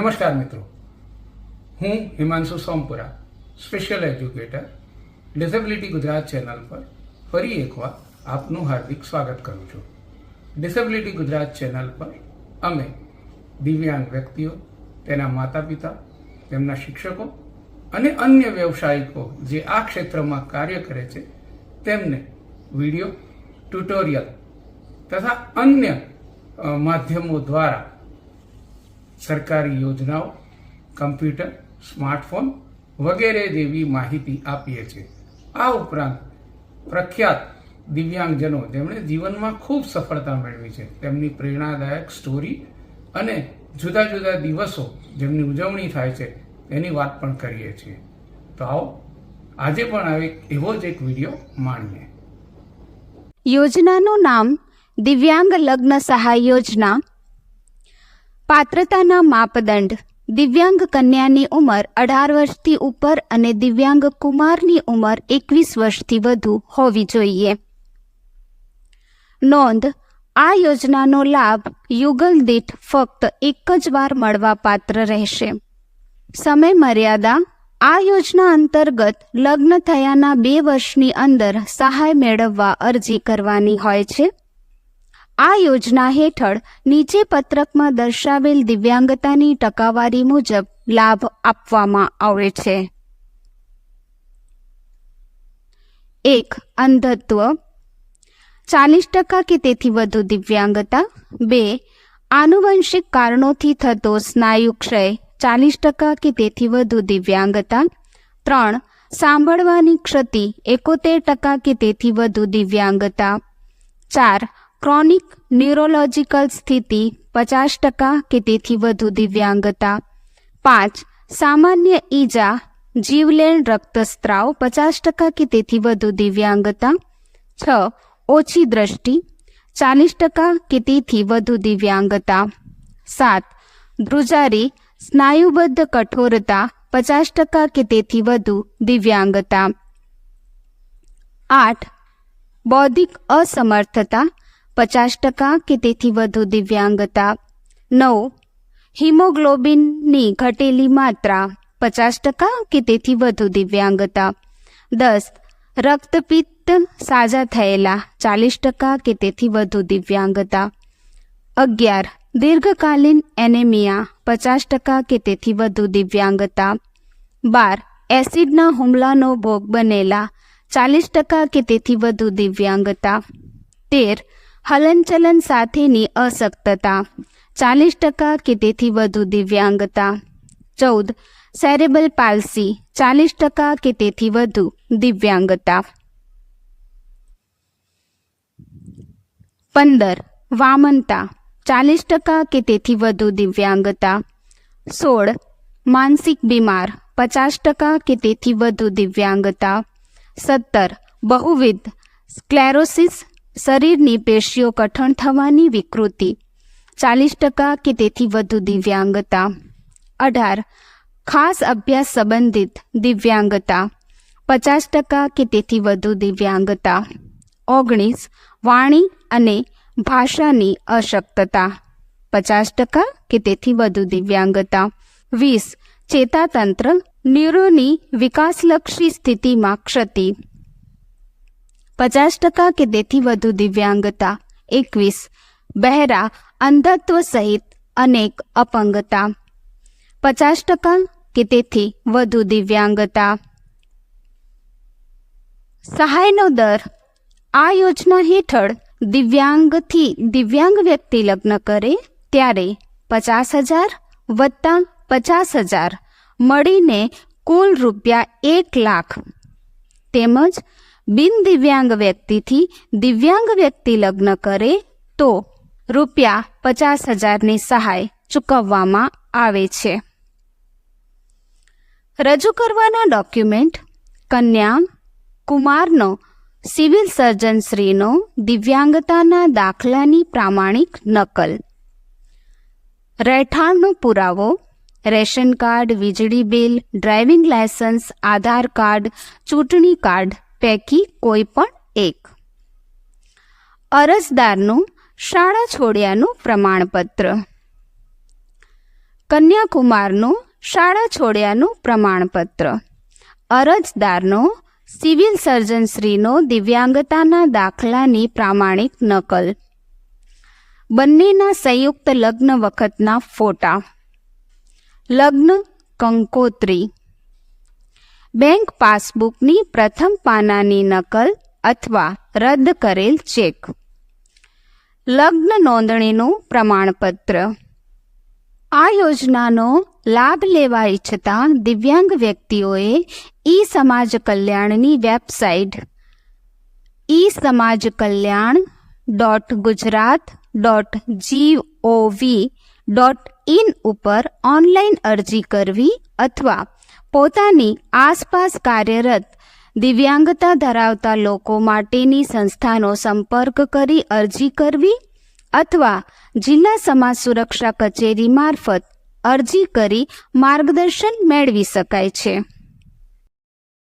નમસ્કાર મિત્રો. હું Himanshu Sompura special educator disability Gujarat channel પર ફરી એકવાર આપનું હાર્દિક સ્વાગત કરું છું. ડિસેબિલિટી ગુજરાત ચેનલ પર અમે દિવ્યાંગ વ્યક્તિઓ, તેના માતા પિતા તેમના શિક્ષકો અને અન્ય વ્યવસાયિકો જે આ ક્ષેત્રમાં કાર્ય કરે છે, તેમને વીડિયો ટ્યુટોરિયલ તથા અન્ય માધ્યમો દ્વારા સરકારી યોજનાઓ, કમ્પ્યુટર, સ્માર્ટફોન વગેરે જેવી માહિતી આપીએ છીએ. આ ઉપરાંત પ્રખ્યાત દિવ્યાંગજનો જેમણે જીવનમાં ખૂબ સફળતા મેળવી છે. તેમની પ્રેરણાદાયક સ્ટોરી અને જુદા જુદા દિવસો જેમની ઉજવણી થાય છે તેની વાત પણ કરીએ છીએ. તો આવો, આજે પણ હવે એવો જ એક વીડિયો માણીએ. યોજનાનું નામ દિવ્યાંગ લગ્ન સહાય યોજના પાત્રતાના માપદંડ. દિવ્યાંગ કન્યાની ઉંમર અઢાર વર્ષથી ઉપર અને દિવ્યાંગ કુમારની ઉંમર એકવીસ વર્ષથી વધુ હોવી જોઈએ. નોંધ. આ યોજનાનો લાભ યુગલ દીઠ ફક્ત એક જ વાર મળવા પાત્ર રહેશે. સમય મર્યાદા આ યોજના અંતર્ગત લગ્ન થયાના બે વર્ષની અંદર સહાય મેળવવા અરજી કરવાની હોય છે. આ યોજના હેઠળ નીચે પત્રકમાં દર્શાવેલ દિવ્યાંગતાની ટકાવારી મુજબ લાભ આપવામાં આવે છે. એક, અંધત્વ. ચાલીસ ટકા કે તેથી વધુ દિવ્યાંગતા. બે, આનુવંશિક કારણોથી થતો સ્નાયુ ક્ષય. ચાલીસ ટકા કે તેથી વધુ દિવ્યાંગતા. ત્રણ, સાંભળવાની ક્ષતિ. એકોતેર ટકા કે તેથી વધુ દિવ્યાંગતા. ચાર ક્રોનિક ન્યુરોલોજિકલ સ્થિતિ પચાસ ટકા કે તેથી વધુ દિવ્યાંગતા પાંચ સામાન્ય ઈજા જીવલેણ રક્તસ્ત્રાવ પચાસ ટકા કે તેથી વધુ દિવ્યાંગતા છ ઓછી દ્રષ્ટિ ચાલીસ ટકા કે તેથી વધુ દિવ્યાંગતા સાત ધ્રુજારી સ્નાયુબદ્ધ કઠોરતા પચાસ ટકા કે તેથી વધુ દિવ્યાંગતા આઠ બૌદ્ધિક અસમર્થતા પચાસ ટકા કે તેથી વધુ દિવ્યાંગતા? નવ. હિમોગ્લોબિનની ઘટેલી માત્રા પચાસ ટકા કે તેથી વધુ દિવ્યાંગતા? દસ. રક્તપિત્ત સાજા થયેલા ચાલીસ ટકા કે તેથી વધુ દિવ્યાંગતા? અગિયાર. દીર્ઘકાલીન એનેમિયા પચાસ ટકા કે તેથી વધુ દિવ્યાંગતા? બાર. એસિડના હુમલાનો ભોગ બનેલા ચાલીસ ટકા કે તેથી વધુ દિવ્યાંગતા? તેર. હલનચલન સાથેની અશક્તતા. ચાલીસ ટકા કે તેથી વધુ દિવ્યાંગતા. ચૌદ સેરેબલ પાલ્સી ચાલીસ ટકા કે તેથી વધુ દિવ્યાંગતા. પંદર, વામનતા. ચાલીસ ટકા કે તેથી વધુ દિવ્યાંગતા. સોળ, માનસિક બીમાર. પચાસ ટકા કે તેથી વધુ દિવ્યાંગતા. સત્તર, બહુવિધ. સ્ક્લેરોસિસ શરીરની પેશીઓ કઠણ થવાની વિકૃતિ. ચાલીસ ટકા કે તેથી વધુ દિવ્યાંગતા. અઢાર. ખાસ અભ્યાસ સંબંધિત દિવ્યાંગતા. પચાસ ટકા કે તેથી વધુ દિવ્યાંગતા. ઓગણીસ. વાણી અને ભાષાની અશક્તતા. પચાસ ટકા કે તેથી વધુ દિવ્યાંગતા. વીસ. ચેતાતંત્ર. ન્યુરોની વિકાસલક્ષી સ્થિતિમાં ક્ષતિ. પચાસ ટકા કે તેથી વધુ દિવ્યાંગતા એકવીસ બહેરા અંધત્વ સહિત અનેક અપંગતા પચાસ ટકા કે તેથી વધુ દિવ્યાંગતા સહાયનો દર આ યોજના હેઠળ દિવ્યાંગથી દિવ્યાંગ વ્યક્તિ લગ્ન કરે ત્યારે પચાસ હજાર વત્તા પચાસ હજાર મળીને કુલ રૂપિયા એક લાખ તેમજ બિન દિવ્યાંગ વ્યક્તિથી દિવ્યાંગ વ્યક્તિ લગ્ન કરે તો રૂપિયા પચાસ હજારની સહાય ચૂકવવામાં આવે છે. રજૂ કરવાના ડોક્યુમેન્ટ, કન્યા, કુમારનો, સિવિલ સર્જનશ્રીનો દિવ્યાંગતાના દાખલાની પ્રામાણિક નકલ. રહેઠાણનો પુરાવો, રેશન કાર્ડ, વીજળી bill, driving licence Aadhaar card, ચૂંટણી કાર્ડ પૈકી કોઈ પણ એક. અરજદારનું શાળા છોડ્યાનું પ્રમાણપત્ર. કન્યાકુમારનું શાળા છોડ્યાનું પ્રમાણપત્ર. અરજદારનો સિવિલ સર્જનશ્રીનો દિવ્યાંગતાના દાખલાની પ્રામાણિક નકલ. બંનેના સંયુક્ત લગ્ન વખતના ફોટા. લગ્ન કંકોત્રી. બેંક પાસબુકની પ્રથમ પાનાની નકલ અથવા રદ કરેલ ચેક. લગ્ન નોંધણીનું પ્રમાણપત્ર. આ યોજનાનો લાભ લેવા ઈચ્છતા દિવ્યાંગ વ્યક્તિઓએ ઈ સમાજ કલ્યાણની website e Samaj Kalyan dot Gujarat dot GOV dot in ઉપર ઓનલાઈન અરજી કરવી અથવા પોતાની આસપાસ કાર્યરત, દિવ્યાંગતા ધરાવતા લોકો માટેની સંસ્થાનો સંપર્ક કરી અરજી કરવી અથવા જિલ્લા સમાજ સુરક્ષા કચેરી મારફત અરજી કરી માર્ગદર્શન મેળવી શકાય છે.